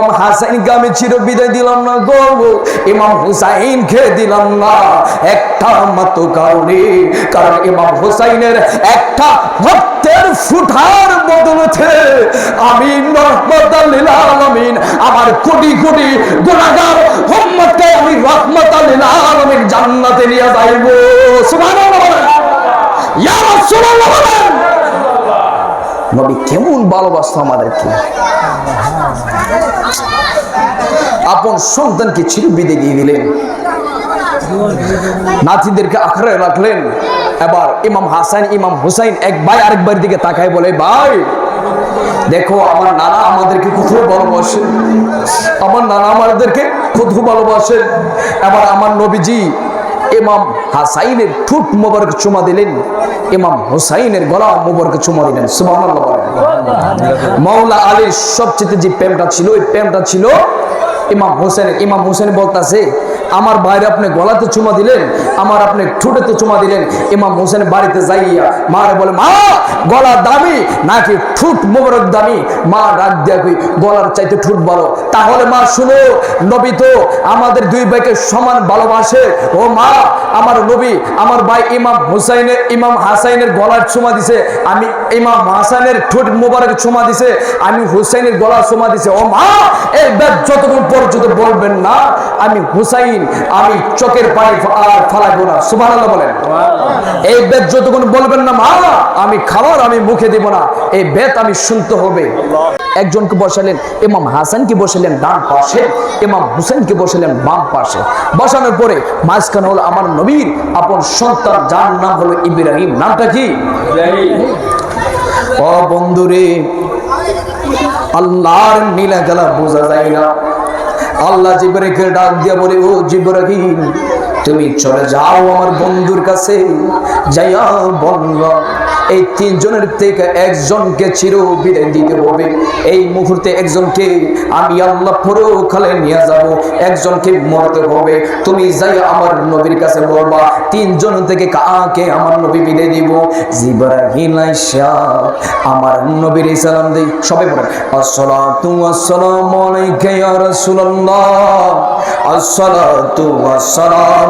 ইমাম হাসাইনকে আমি চির বিদায় দিলাম না গো। ইমাম হুসাইনকে দিলাম না। একটা মাত্র কারণে, কারণ ইমাম হুসাইনের একটা ভক্তের ফুটার বদলতে আমি রহমতাল্লিল আলামিন, আমার কোটি কোটি গুনাহগার উম্মতকে আমি রহমতাল্লিল আলামিন জান্নাতে নিয়ে যাইব। নবী কেমন ভালোবাসতো আমাদেরকে। আপন সন্তানকে ছিল বিদে দিয়ে দিলেন। নাতিদেরকে আখড়ে রাখলেন। এবার ইমাম হাসান, ইমাম হুসাইন এক ভাই আরেক বাড়ির দিকে তাকায় বলে, ভাই, দেখো, আমার নানা আমাদেরকে কত ভালোবাসেন আমার নানা আমাদেরকে কত ভালোবাসেন এবার আমার নবীজি ইমাম হাসাইনের ঠুট মোবারক চুমা দিলেন। ইমাম হুসাইনের গলা মোবারক চুমা দিলেন। সুবহানাল্লাহ। মাওলা আলীর সবচেয়ে যে প্রেমটা ছিল, ওই প্রেমটা ছিল ইমাম হোসেনের ইমাম হোসেন বলতাছে, আমার বাইরে আপনি গলাতে চুমা দিলেন, আমার আপনি ঠুটেতে চুমা দিলেন। ইমাম হোসেন বাড়িতে যাইয়া মারে বলে, মা গলা দামি নাকি ঠুট মোবারক দামি। মা ডাক দিয়া কই গলার চাইতে ঠুট বড় তাহলে মা শুনো নবী তো আমাদের দুই ভাইকে সমান ভালোবাসে। ও মা আমার নবী আমার ভাই ইমাম হুসাইনের ইমাম হাসাইনের গলার চুমা দিছে। আমি ইমাম হাসানের ঠোঁট মোবারক চুমা দিছে। আমি হুসাইনের গলার চুমা দিছে। ও মা এই ব্যাগ যতক্ষণ পর্যন্ত বলবেন না আমি হুসাইন আমি চোখের পানি ফ- আর ফালাইবো না। সুবহানাল্লাহ বলেন। এই বেদ যতক্ষণ বলবেন না মা আমি খাবার আমি মুখে দিব না। এই বেদ আমি শুনতে হবে। একজনকে বসালেন, ইমাম হাসানকে বসালেন ডান পাশে, ইমাম হুসেনকে বসালেন বাম পাশে। বসানোর পরে মাঝখানে হলো আমার নবীর, আপন সন্তান, যার নাম হলো ইব্রাহিম। নামটা কি? ও বন্ধুরে, আল্লাহর নীলা গেলা বোঝা যায় না। আল্লাহ জিব্রাইলকে ডাক দিয়া বলে, ও জিব্রাহিম তুমি চলে যাও আমার বন্ধুর কাছে। যাইয়া বন্ধ এই তিনজনের থেকে একজনকে চির বিদায় দিতে হবে। এই মুহূর্তে একজনকে আমি আল্লাহ পরকালে নিয়ে যাব, একজনকে মরতে হবে। তুমি যাই আমার নবীর কাছে বলবা, তিনজন থেকে কাকে আমার নবী বিদায় দিব? জিব্রাহিম আমার নবীর সালাম দেই। সবাই বলেন আসসালাতু আসসালামু আলাইকা ইয়া রাসূলুল্লাহ। আসসালাতু আসসালামু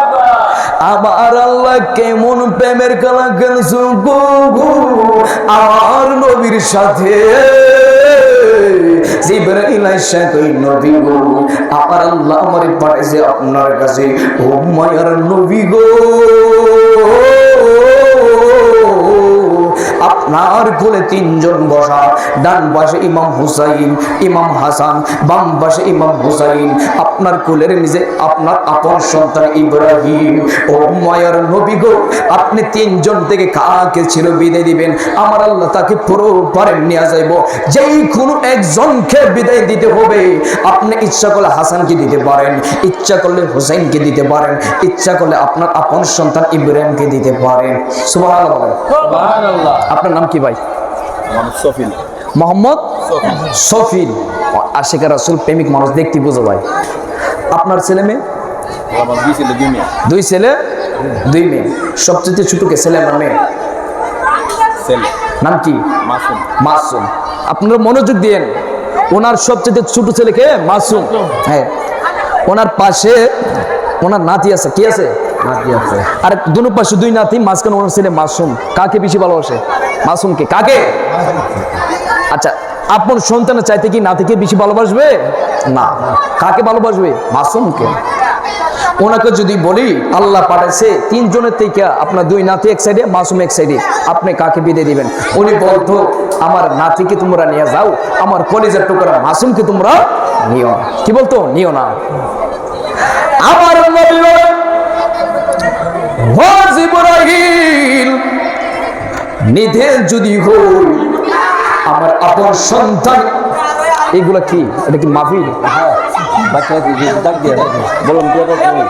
আমার আল্লাহ কেমন প্রেমের খেলা খেলছো আমার নবীর সাথে জিবরাইল আমার পাঠাইছে আপনার কাছে। মায়ার নবী গো, আপনার কোলে তিনজন বসা। ডান পাশে ইমাম হুসাইন ইমাম হাসান বাম পাশে ইমাম হুসাইন। আপনার কোলের নিজে আপনার আপন সন্তান ইব্রাহিম। ও মায়ার নবী গো আপনি তিনজন থেকে কাকে ছিল বিদায় দিবেন? আমার আল্লাহ তাকে পুরো পারে নিয়ে যাইব। যেই কোনো একজনকে বিদায় দিতে হবে আপনি ইচ্ছা করলে হাসানকে দিতে পারেন ইচ্ছা করলে হুসাইনকে দিতে পারেন ইচ্ছা করলে আপনার আপন সন্তান ইব্রাহিমকে দিতে পারেন। সুবহানাল্লাহ বলেন। আপনার নাম কি ভাই? মোহাম্মদ সফিল। আশেখা রাসুল প্রেমিক মানুষ দেখতে বুঝো ভাই। আপনার ছেলে মেয়ে? দুই ছেলে দুই মেয়ে। সবচেয়ে ছোটকে ছেলে মেয়ে? নাম কি? মাসুম। মাসুম। আপনারা মনোযোগ দিয়েন। ওনার সবচেয়ে ছোট ছেলেকে মাসুম। হ্যাঁ। ওনার পাশে ওনার নাতি আছে। কি আছে? আর নাতি, মাঝখানে ওনার ছেলে মাসুম। কাকে বেশি ভালোবাসে? মাসুমকে। কাকে? আচ্ছা আপন সন্তানের চাইতে কি নাতিকে বেশি ভালোবাসবে? না। কাকে ভালোবাসবে? মাসুমকে। ওনাকে যদি বলি, আল্লাহ পাঠাইছে, তিনজনের থেকে আপনার দুই নাতি এক সাইডে, মাসুম এক সাইডে। আপনি কাকে বিদে দিবেন? উনি বলতো, আমার নাতিকে তোমরা নিয়ে যাও, আমার কলেজের টুকরা মাসুমকে তোমরা নিও। কি বলতো? নিও না। আমার নিধে যদি হই আমার আপন সন্তান। এগুলা কি? এটা কি মাফির এটা তুমি?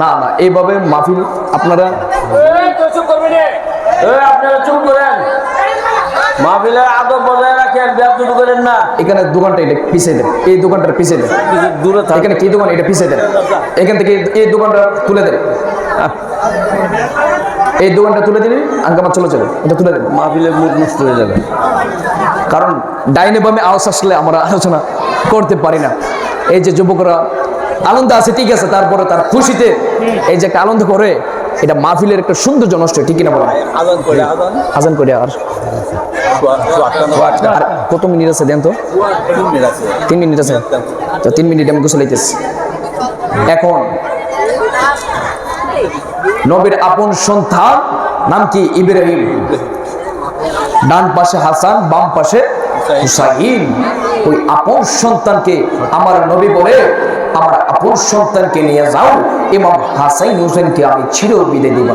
না না এইভাবে মাহফিল আপনারা মাহফিলের আদব বজায় রাখেন ব্যবসা করেন না। এখানে দোকানটা এটা পিছিয়ে দেন। এই দোকানটা পিছিয়ে দেন। দূরে থাক। এখানে কি দোকান? এটা পিছিয়ে দেন। এখান থেকে এই দোকানটা তুলে দেন। এই দোকানটা তুলে দিন আঙ্কামা চলে যাবে। এটা তুলে দেন মাহফিলের মুখ নষ্ট হয়ে যাবে। কারণ ডাইনে বামে আওয়াজ আসলে আমরা আলোচনা করতে পারি না। এই যে যুবকরা আনন্দ আছে ঠিক আছে তারপরে তার খুশিতে এই যে একটা আনন্দ করে এটা মাহফিলের একটা সৌন্দর্য নষ্ট হয়, ঠিক কিনা বলেন আজান করে আর? কত মিনিট আছে দেন তো? তিন মিনিট আছে। তো তিন মিনিট আমি গোসল হইতেছি এখন নবীর আপন সন্তান, নাম কি? ইব্রাহিম। ডান পাশে হাসান, বাম পাশে হুসাইন। ওই আপন সন্তানকে আমার নবী বলে, আমার আপন সন্তানকে নিয়ে যাও। এবং হাসাইন হোসেনকে আমি চির বিদে দিব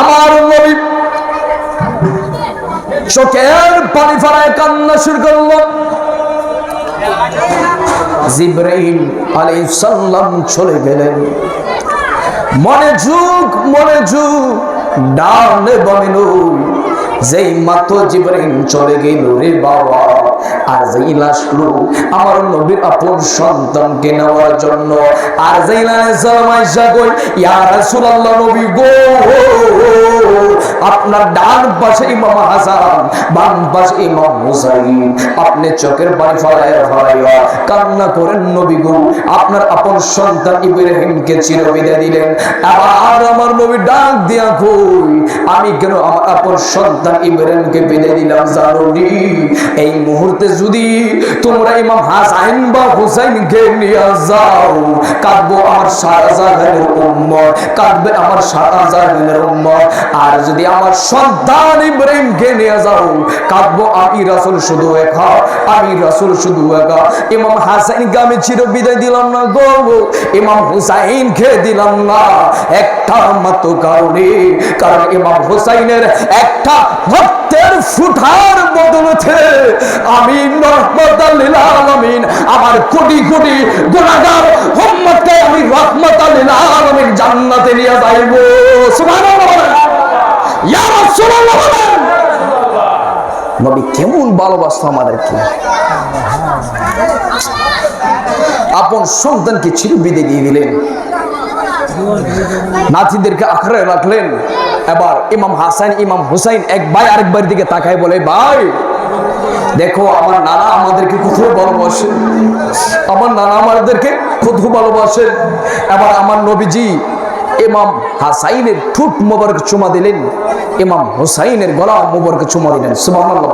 আমার নবী চোখের পানি ফেলায় কান্না শুরু করল। জিব্রাইল আলাইহিস সালাম চলে গেলেন। মনে যুগ মনে যুগ, ডানে বামে যেই মাত্র জিব্রাইল চলে গেল, রে বাবা, আর যেই আসলো আমার নবীর আপন সন্তানকে নেওয়ার জন্য, আর যেই কই ইয়া রাসূলুল্লাহ নবী গো। আপনার ডান পাশে ইমাম হাসান, বাম পাশে ইমাম হুসাইন। আপনি চোখের পানি ফলাইয়া ফলাইয়া কান্না করেন নবী আপনার আপন সন্তান ইব্রাহিমকে চিরবিদায় দিলেন। আবার আমার নবী ডাক দিয়া কই, আমি কেন আমার আপন সন্তান ইব্রাহিমকে বিদায় দিলাম জানুনি? এই মুহূর্তে যদি তোমরা ইমাম হাসাইন বা হুসাইনকে নিয়ে যাও, কাঁদবো আমার শাহজাহানের উম্মত, কাঁদবে আমার শাহজাহানের উম্মত। আর যদি আমার সন্তান ইব্রাহিমকে নিয়ে যাও, কাঁদবো, আমি রাসূল শুধু একা, আমি রাসূল শুধু একা। ইমাম হাসাইনকে আমি চির বিদায় দিলাম না গো, ইমাম হুসাইনকে দিলাম না, একটা মাত্র কারণে। কারণ ইমাম হুসাইনের একটা ভক্তের ফুটার বদলতে আমি আলামিন, আমার কোটি কোটি গুনাহগার উম্মতকে আমি রহমতাল লিল আলামিন জান্নাতে নিয়ে যাইব। সুবহানাল্লাহ বলেন। ইয়া রাসূলুল্লাহ বলেন। নবী কেমন ভালোবাসতো আমাদেরকে। আপন সন্তানকে চির বিদায় দিয়ে দিলেন। নাতিদেরকে আখড়ে রাখলেন। এবার ইমাম হাসান, ইমাম হুসাইন এক ভাই আরেক ভাইয়ের দিকে তাকায় বলে, ভাই, দেখো, আমার নানা আমাদেরকে কত ভালোবাসে। আমার নানা আমাদেরকে কত ভালোবাসে। এবার আমার নবীজি ইমাম হাসাইনের ঠুট মোবারক চুমা দিলেন ইমাম হুসাইনের গলা মোবারক চুমা দিলেন সুবহানাল্লাহ।